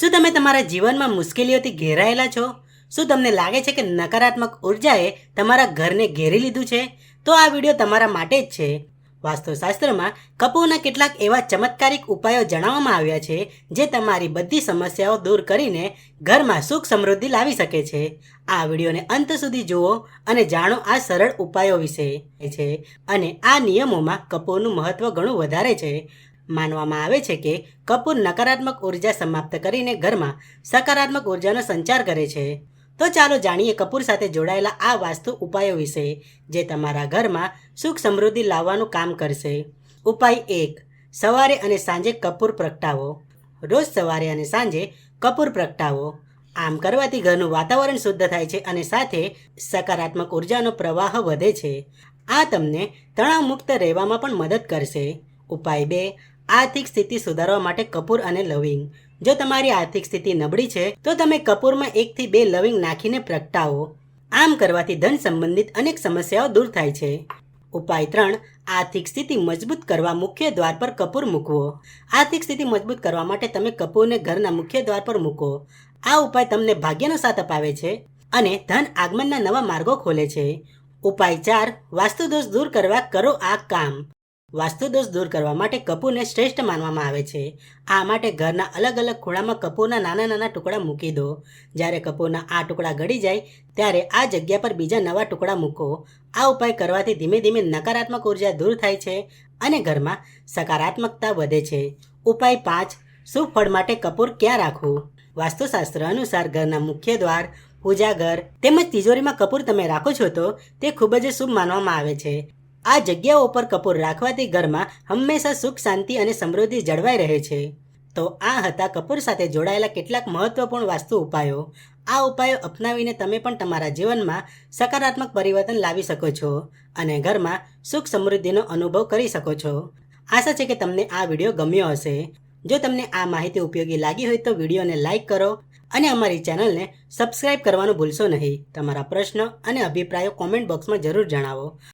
શું તમે તમારા જીવનમાં મુશ્કેલીઓથી ઘેરાયેલા છો? શું તમને લાગે છે કે નકારાત્મક ઉર્જાએ તમારા ઘરને ઘેરી લીધું છે? તો આ વીડિયો તમારા માટે જ છે. વાસ્તુશાસ્ત્રમાં કપૂરના કેટલાક એવા ચમત્કારિક ઉપાયો જણાવવામાં આવ્યા છે, જે તમારી બધી સમસ્યાઓ દૂર કરીને ઘરમાં સુખ સમૃદ્ધિ લાવી શકે છે. આ વિડીયોને અંત સુધી જુઓ અને જાણો આ સરળ ઉપાયો વિશે છે. અને આ નિયમોમાં કપૂરનું મહત્વ ઘણું વધારે છે. માનવામાં આવે છે કે કપૂર નકારાત્મક ઊર્જા સમાપ્ત કરીને ઘરમાં સકારાત્મક ઉર્જાનો સંચાર કરે છે. તો ચાલો જાણીએ કપૂર સાથે જોડાયેલા આ વાસ્તુ ઉપાયો વિશે, જે તમારા ઘરમાં સુખ સમૃદ્ધિ લાવવાનું કામ કરશે. ઉપાય એક, સવારે અને સાંજે કપૂર પ્રગટાવો. રોજ સવારે અને સાંજે કપૂર પ્રગટાવો. આમ કરવાથી ઘરનું વાતાવરણ શુદ્ધ થાય છે અને સાથે સકારાત્મક ઉર્જાનો પ્રવાહ વધે છે. આ તમને તણાવમુક્ત રહેવામાં પણ મદદ કરશે. ઉપાય બે આર્થિક સ્થિતિ સુધારવા માટે કપૂર અને લવિંગ. જો તમારી આર્થિક સ્થિતિ નબળી છે, તો તમે કપૂરમાં એકથી બે લવિંગ નાખીને પ્રગટાવો. આમ કરવાથી ધન સંબંધિત અનેક સમસ્યાઓ દૂર થાય છે. ઉપાય ત્રણ, આર્થિક સ્થિતિ મજબૂત કરવા મુખ્ય દ્વાર પર કપૂર મૂકવો. આર્થિક સ્થિતિ મજબૂત કરવા માટે તમે કપૂરને ઘરના મુખ્ય દ્વાર પર મૂકો. આ ઉપાય તમને ભાગ્યનો સાથ અપાવે છે અને ધન આગમનના નવા માર્ગો ખોલે છે. ઉપાય ચાર, વાસ્તુદોષ દૂર કરવા કરો આ કામ. વાસ્તુદોષ દૂર કરવા માટે કપૂરને શ્રેષ્ઠ માનવામાં આવે છે. આ માટે ઘરના અલગ અલગ ખૂણામાં કપૂરના નાના નાના ટુકડા મૂકી દો. જ્યારે કપૂરના આ ટુકડા ગળી જાય, ત્યારે આ જગ્યા પર બીજા નવા ટુકડા મૂકો. આ ઉપાય કરવાથી ધીમે ધીમે નકારાત્મક ઊર્જા દૂર થાય છે અને ઘરમાં સકારાત્મકતા વધે છે. ઉપાય પાંચ, શુભ ફળ માટે કપૂર ક્યાં રાખવું? વાસ્તુશાસ્ત્ર અનુસાર ઘરના મુખ્ય દ્વાર, પૂજા ઘર તેમજ તિજોરીમાં કપૂર તમે રાખો છો તો તે ખૂબ જ શુભ માનવામાં આવે છે. આ જગ્યાઓ પર કપૂર રાખવાથી ઘરમાં હંમેશા સુખ, શાંતિ અને સમૃદ્ધિ જળવાઈ રહે છે. તો આ હતા કપૂર સાથે જોડાયેલા કેટલાક મહત્વપૂર્ણ વાસ્તુ ઉપાયો. આ ઉપાયો અપનાવીને તમે પણ તમારા જીવનમાં સકારાત્મક પરિવર્તન લાવી શકો છો અને ઘરમાં સુખ, સમૃદ્ધિનો અનુભવ કરી શકો છો. આશા છે કે તમને આ વીડિયો ગમ્યો હશે. જો તમને આ માહિતી ઉપયોગી લાગી હોય તો વિડીયોને લાઇક કરો અને અમારી ચેનલને સબસ્ક્રાઇબ કરવાનું ભૂલશો નહીં. તમારા પ્રશ્નો અને અભિપ્રાયો કોમેન્ટ બોક્સમાં જરૂર જણાવો.